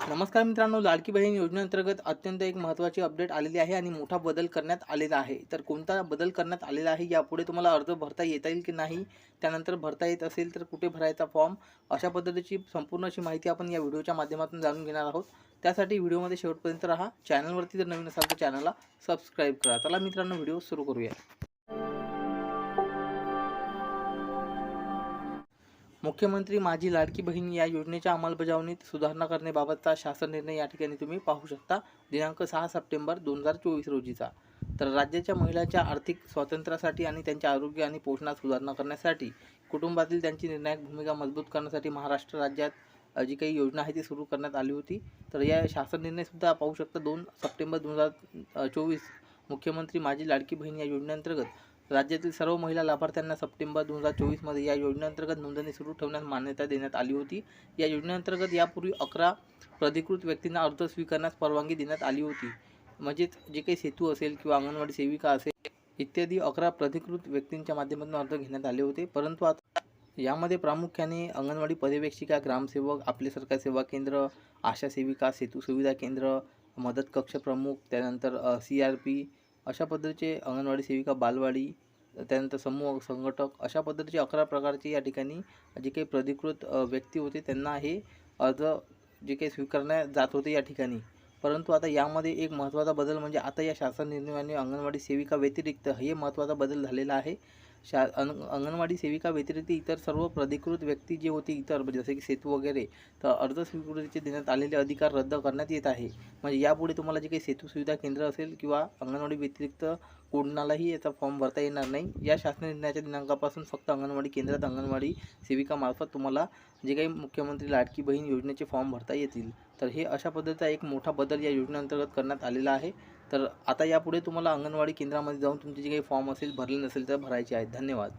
नमस्कार मित्रांनो लाडकी बहीण योजनेअंतर्गत अत्यंत एक महत्त्वाची अपडेट आलेली आहे आणि मोठा बदल करण्यात आलेला आहे. तर कोणता बदल करण्यात आलेला आहे यापुढे तुम्हाला अर्ज भरता येता येईल की नाही त्यानंतर भरता येत असेल तर कुठे भरायचा फॉर्म अशा पद्धतीची संपूर्ण अशी माहिती आपण या व्हिडिओच्या माध्यमातून जाणून घेणार आहोत. त्यासाठी व्हिडिओमध्ये शेवटपर्यंत राहा. चॅनलवरती जर नवीन असाल तर चॅनलला सबस्क्राईब करा. चला मित्रांनो व्हिडिओ सुरू करूया. मुख्यमंत्री माझी लाडकी बहीण या योजनेच्या अंमलबजावणीत सुधारणा करण्याबाबतचा शासन निर्णय या ठिकाणी तुम्ही पाहू शकता. दिनांक सहा सप्टेंबर दोन हजार चोवीस रोजीचा. तर राज्याच्या महिलांच्या आर्थिक स्वातंत्र्यासाठी आणि त्यांच्या आरोग्य आणि पोषणात सुधारणा करण्यासाठी कुटुंबातील त्यांची निर्णायक भूमिका मजबूत करण्यासाठी महाराष्ट्र राज्यात जी काही योजना आहे ती सुरू करण्यात आली होती. तर या शासन निर्णयसुद्धा पाहू शकता दोन सप्टेंबर दोन हजार चोवीस मुख्यमंत्री माझी लाडकी बहीण या योजनेअंतर्गत राज्यातील सर्व महिला लाभार्थ्यांना सप्टेंबर दोन हजार चोवीसमध्ये या योजनेअंतर्गत नोंदणी सुरू ठेवण्यास मान्यता देण्यात आली होती. या योजनेअंतर्गत यापूर्वी अकरा प्राधिकृत व्यक्तींना अर्ज स्वीकारण्यास परवानगी देण्यात आली होती. म्हणजेच जे काही सेतू असेल किंवा अंगणवाडी सेविका असेल इत्यादी अकरा प्राधिकृत व्यक्तींच्या माध्यमातून अर्ज घेण्यात आले होते. परंतु आता यामध्ये प्रामुख्याने अंगणवाडी पर्यवेक्षिका ग्रामसेवक आपले सरकार सेवा केंद्र आशा सेविका सेतू सुविधा केंद्र मदत कक्ष प्रमुख त्यानंतर सी आर पी अशा पद्धतीचे अंगणवाडी सेविका बालवाडी त्यानंतर समूह संघटक अशा पद्धतीचे अकरा प्रकारचे या ठिकाणी जे काही प्राधिकृत व्यक्ती होते त्यांना हे अर्ज जे काही स्वीकारण्यात जात होते या ठिकाणी. परंतु आता यामध्ये एक महत्त्वाचा बदल म्हणजे आता या शासन निर्णयाने अंगणवाडी सेविका व्यतिरिक्त हे महत्त्वाचा बदल झालेला आहे. शा अंग अंगणवाडी सेविका व्यतिरिक्त इतर सर्व प्राधिकृत व्यक्ती जे होती इतर म्हणजे जसे की सेतू वगैरे तर अर्ज स्वीकृतीचे देण्यात आलेले अधिकार रद्द करण्यात येत आहे. म्हणजे यापुढे तुम्हाला जे काही सेतू सुविधा केंद्र असेल किंवा अंगणवाडी व्यतिरिक्त कोणालाही याचा फॉर्म भरता येणार नाही या शासन निर्णयाच्या दिनांकापासून फक्त अंगणवाडी केंद्रात अंगणवाडी सेविकामार्फत तुम्हाला जे काही मुख्यमंत्री लाडकी बहीण योजनेचे फॉर्म भरता येतील. तर हे अशा पद्धतीचा एक मोठा बदल या योजनेअंतर्गत करण्यात आलेला आहे. तर आता यापुढे तुम्हाला अंगणवाडी केंद्रामध्ये जाऊन तुमचे जे काही फॉर्म असेल भरले नसेल तर भरायचे आहेत. धन्यवाद.